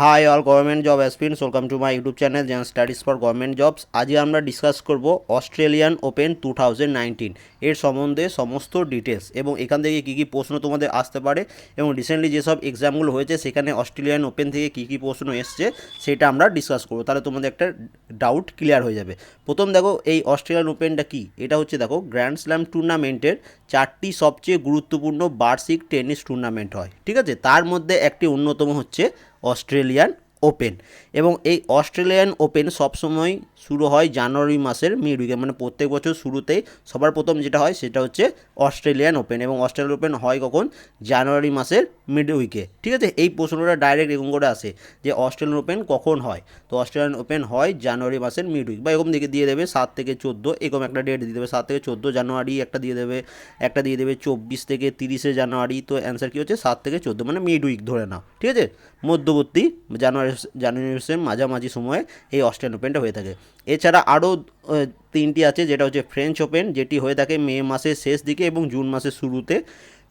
Hi all government job aspirants welcome to my YouTube channel যেন studies for government jobs আজকে আমরা discuss করব Australian open to এর সম্বন্ধে সমস্ত ডিটেলস এবং এখান থেকে কী কী প্রশ্ন তোমাদের আসতে পারে। এবং রিসেন্টলি যেসব এক্সামগুলো হয়েছে, সেখানে অস্ট্রেলিয়ান ওপেন থেকে কী কী প্রশ্ন এসছে, সেটা আমরা ডিসকাস করব। তাহলে তোমাদের একটা ডাউট ক্লিয়ার হয়ে যাবে। প্রথম দেখো, এই অস্ট্রেলিয়ান ওপেনটা কি? এটা হচ্ছে দেখো গ্র্যান্ড স্ল্যাম টুর্নামেন্টের চারটি সবচেয়ে গুরুত্বপূর্ণ বার্ষিক টেনিস টুর্নামেন্ট হয়। ঠিক আছে? তার মধ্যে একটি অন্যতম হচ্ছে অস্ট্রেলিয়ান ওপেন এবং এই অস্ট্রেলিয়ান ওপেন সবসময় শুরু হয় জানুয়ারি মাসের মিড উইকে মানে প্রত্যেক বছর শুরুতেই সবার প্রথম যেটা হয় সেটা হচ্ছে অস্ট্রেলিয়ান ওপেন এবং অস্ট্রেলিয়ান ওপেন হয় কখন? জানুয়ারি মাসের মিড উইকে ঠিক আছে? এই প্রশ্নটা ডাইরেক্ট এরকম করে আসে যে অস্ট্রেলিয়ান ওপেন কখন হয়? তো অস্ট্রেলিয়ান ওপেন হয় জানুয়ারি মাসের মিড উইক বা এরকম দিকে দিয়ে দেবে সাত থেকে চোদ্দ, এরকম একটা ডেট দিয়ে দেবে। সাত থেকে চোদ্দ জানুয়ারি একটা দিয়ে দেবে, একটা দিয়ে দেবে চব্বিশ থেকে তিরিশে জানুয়ারি। তো অ্যান্সার কী হচ্ছে? সাত থেকে চোদ্দ মানে মিড উইক ধরে নাও। ঠিক আছে? মধ্যবর্তী জানুয়ারি জানুয়ারি মাসের মাঝামাঝি সময়ে এই অস্ট্রেলিয়ান ওপেনটা হয়ে থাকে। এছাড়া আরও তিনটি আছে, যেটা হচ্ছে ফ্রেঞ্চ ওপেন যেটি হয়ে থাকে মে মাসের শেষ দিকে এবং জুন মাসের শুরুতে।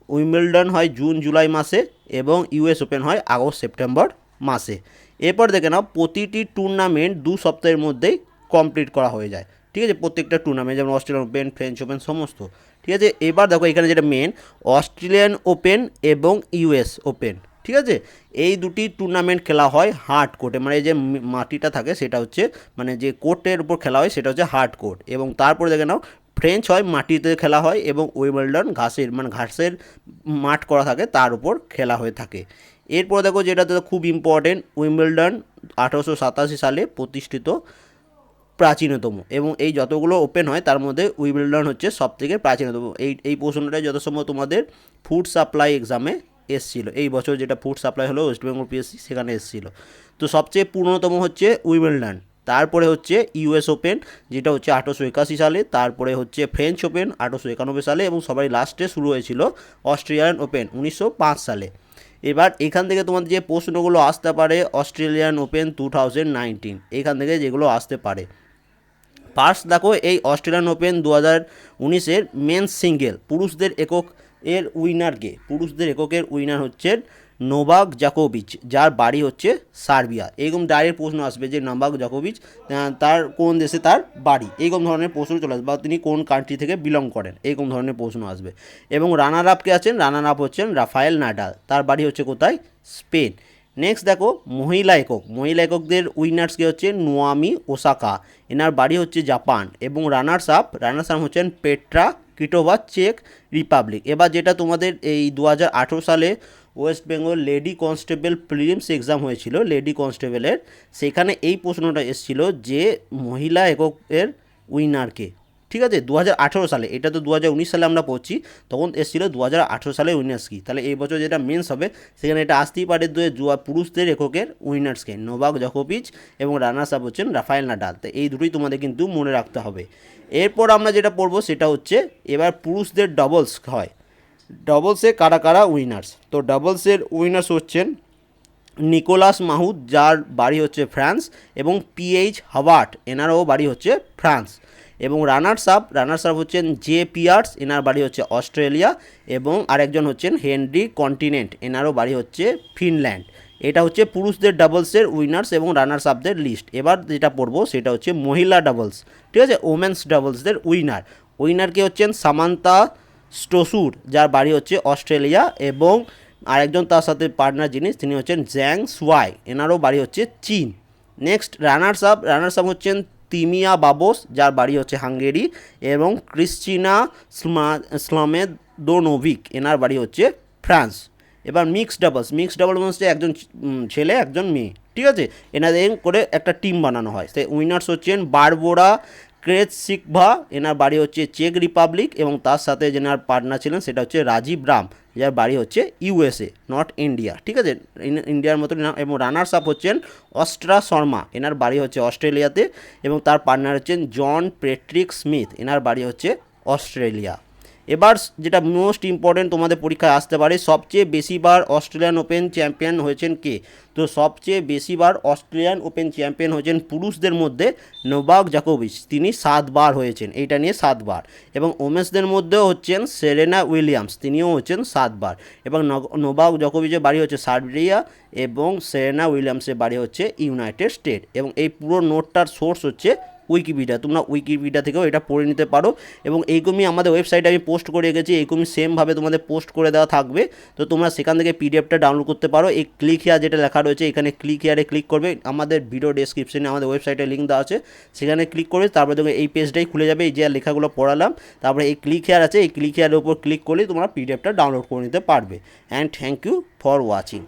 উইম্বলডন হয় জুন, জুলাই মাসে এবং ইউএস ওপেন হয় আগস্ট, সেপ্টেম্বর মাসে। এরপর দেখে নাও, প্রতিটি টুর্নামেন্ট দু সপ্তাহের মধ্যেই কমপ্লিট করা হয়ে যায়। ঠিক আছে, প্রত্যেকটা টুর্নামেন্ট, যেমন অস্ট্রেলিয়ান ওপেন ফ্রেঞ্চ ওপেন সমস্ত। ঠিক আছে, এবার দেখো এখানে যেটা মেন অস্ট্রেলিয়ান ওপেন এবং ইউএস ওপেন। ঠিক আছে? এই দুটি টুর্নামেন্ট খেলা হয় হার্ড কোর্টে মানে এই যে মাটিটা থাকে সেটা হচ্ছে মানে যে কোর্টের উপর খেলা হয় সেটা হচ্ছে হার্ড কোর্ট এবং তারপরে দেখে নাও ফ্রেঞ্চ হয়, মাটিতে খেলা হয় এবং উইম্বলডন ঘাসের মানে ঘাসের মাঠ করা থাকে, তার উপর খেলা হয়ে থাকে। এরপর দেখো যেটা তো খুব ইম্পর্টেন্ট উইম্বলডন আঠারোশো সাতাশি সালে প্রতিষ্ঠিত প্রাচীনতম এবং এই যতগুলো ওপেন হয় তার মধ্যে উইম্বলডন হচ্ছে সব থেকে প্রাচীনতম। এই এই প্রশ্নটা যত সময় তোমাদের ফুড সাপ্লাই এক্সামে এসছিল। এই বছর যেটা ফুড সাপ্লাই হলো ওয়েস্ট বেঙ্গল পিএসসি সেখানে এসছিল। তো সবচেয়ে পুরনোতম হচ্ছে উইম্বলডন তারপরে হচ্ছে ইউএস ওপেন যেটা হচ্ছে আঠারোশো একাশি সালে, তারপরে হচ্ছে ফ্রেঞ্চ ওপেন আঠারোশো একানব্বই সালে এবং সবাই লাস্টে শুরু হয়েছিল অস্ট্রেলিয়ান ওপেন উনিশশো পাঁচ সালে। এবার এখান থেকে তোমাদের যে প্রশ্নগুলো আসতে পারে Australian open two thousand nineteen এখান থেকে যেগুলো আসতে পারে। ফার্স্ট দেখো, এই অস্ট্রেলিয়ান ওপেন দু হাজার উনিশের মেন সিঙ্গেল পুরুষদের একক এর উইনারকে পুরুষদের এককের উইনার হচ্ছেন নোভাক জাকোভিচ, যার বাড়ি হচ্ছে সার্বিয়া। এরকম ডাইরেক্ট প্রশ্ন আসবে যে নোভাক জাকোভিচ তার কোন দেশে তার বাড়ি? এরকম ধরনের প্রশ্ন চলে আসবে বা তিনি কোন কান্ট্রি থেকে বিলং করেন? এরকম ধরনের প্রশ্ন আসবে। এবং রানার আপকে আছেন? রানার আপ হচ্ছেন রাফায়েল নাডাল। তার বাড়ি হচ্ছে কোথায়? স্পেন। নেক্সট দেখো, মহিলা একক। মহিলা এককদের উইনার্স কে হচ্ছে নোয়ামি ওসাকা। এনার বাড়ি হচ্ছে জাপান। এবং রানার্স আপ রানার্স আপ হচ্ছেন পেট্রা কিটোভা চেক রিপাবলিক। এবার যেটা তোমাদের এই দু হাজার আঠেরো সালে West Bengal lady constable prelims exam হয়েছিল, লেডি কনস্টেবলের, সেখানে এই প্রশ্নটা এসেছিল যে মহিলা এককের উইনারকে ঠিক আছে? দু হাজার আঠেরো সালে, এটা তো দু হাজার উনিশ সালে আমরা পড়ছি, তখন এসেছিল দু সালে উইনার্স কি? তাহলে এই বছর যেটা মেন্স হবে, সেখানে এটা আসতেই পারে দু জুয়া পুরুষদের এককের উইনার্সকে নোভাক জকোপিচ এবং রানার্স আপ হচ্ছেন রাফায়েল নাডাল। তো এই দুটোই তোমাদের কিন্তু মনে রাখতে হবে। এরপর আমরা যেটা পড়ব, সেটা হচ্ছে এবার পুরুষদের ডবলস হয়। ডবলসে কারা কারা উইনার্স তো ডবলসের উইনার্স হচ্ছেন নিকোলাস মাহুদ যার বাড়ি হচ্ছে ফ্রান্স, এবং পিএইচ হাওয়ার্ট এনারও বাড়ি হচ্ছে ফ্রান্স। এবং রানার্স আপ রানার্স আপ হচ্ছেন জে পিয়ার্স, এনার বাড়ি হচ্ছে অস্ট্রেলিয়া এবং আরেকজন হচ্ছেন হেনরি কন্টিনেন্ট, এনারও বাড়ি হচ্ছে ফিনল্যান্ড। এটা হচ্ছে পুরুষদের ডাবলসের উইনার্স এবং রানার্স আপদের লিস্ট। এবার যেটা পড়ব সেটা হচ্ছে মহিলা ডাবলস, ঠিক আছে? Women's ডাবলসদের winner. উইনারকে হচ্ছেন সামান্তা স্টোসুর, যার বাড়ি হচ্ছে অস্ট্রেলিয়া এবং আরেকজন তার সাথে পার্টনার জিনিস তিনি হচ্ছেন জ্যাং সুয়াই, এনারও বাড়ি হচ্ছে চীন। Next, runners up runners up হচ্ছেন তিমিয়া বাবোস, যার বাড়ি হচ্ছে হাঙ্গেরি, এবং ক্রিস্টিনা স্লামেদোনোভিক, এনার বাড়ি হচ্ছে ফ্রান্স। এবার মিক্সড ডাবলস মিক্সড ডাবল হচ্ছে একজন ছেলে, একজন মেয়ে, ঠিক আছে? এনাদের করে একটা টিম বানানো হয়। সে উইনার্স হচ্ছেন বারবোরা ক্রেজ সিকভা, এনার বাড়ি হচ্ছে চেক রিপাবলিক এবং তার সাথে যেনার পার্টনার ছিলেন সেটা হচ্ছে রাজীব রাম, যার বাড়ি হচ্ছে ইউএসএ নট ইন্ডিয়া, ঠিক আছে? ইন্ডিয়ার মতন এবং রানার্স আপ হচ্ছেন অস্ট্রা শর্মা, এনার বাড়ি হচ্ছে অস্ট্রেলিয়াতে এবং তার পার্টনার হচ্ছেন জন পেট্রিক স্মিথ, এনার বাড়ি হচ্ছে অস্ট্রেলিয়া। এবার যেটা মোস্ট ইম্পর্টেন্ট তোমাদের পরীক্ষায় আসতে পারে, সবচেয়ে বেশিবার অস্ট্রেলিয়ান ওপেন চ্যাম্পিয়ন হয়েছেন কে? তো সবচেয়ে বেশিবার অস্ট্রেলিয়ান ওপেন চ্যাম্পিয়ন হয়েছেন পুরুষদের মধ্যে নোবাক জাকোভিচ। তিনি সাতবার হয়েছেন, এইটা নিয়ে সাতবার। এবং ওমেন্সদের মধ্যেও হচ্ছেন সেরেনা উইলিয়ামস, তিনিও হচ্ছেন সাতবার। এবং নোবাক জকোভিচের বাড়ি হচ্ছে সার্বিয়া এবং সেরেনা উইলিয়ামসের বাড়ি হচ্ছে ইউনাইটেড স্টেট। এবং এই পুরো নোটটার সোর্স হচ্ছে উইকিপিডিয়া তোমরা উইকিপিডিয়া থেকেও এটা পড়ে নিতে পারো। এবং এইরকমই আমাদের ওয়েবসাইটে আমি পোস্ট করে রেখেছি এইরকমই সেমভাবে তোমাদের পোস্ট করে দেওয়া থাকবে। তো তোমরা সেখান থেকে পিডিএফটা ডাউনলোড করতে পারো। এই ক্লিক হেয়ার যেটা লেখা রয়েছে, এখানে ক্লিক হেয়ারে ক্লিক করবে। আমাদের ভিডিও ডেসক্রিপশনে আমাদের ওয়েবসাইটে লিঙ্ক দেওয়া আছে। সেখানে ক্লিক করবে তারপরে দেখবে এই পেজটাই খুলে যাবে। এই যে লেখাগুলো পড়ালাম, তারপরে এই ক্লিক হেয়ার আছে। এই ক্লিক হেয়ারের উপর ক্লিক করলেই তোমরা পিডিএফটা ডাউনলোড করে নিতে পারবে। And thank you for watching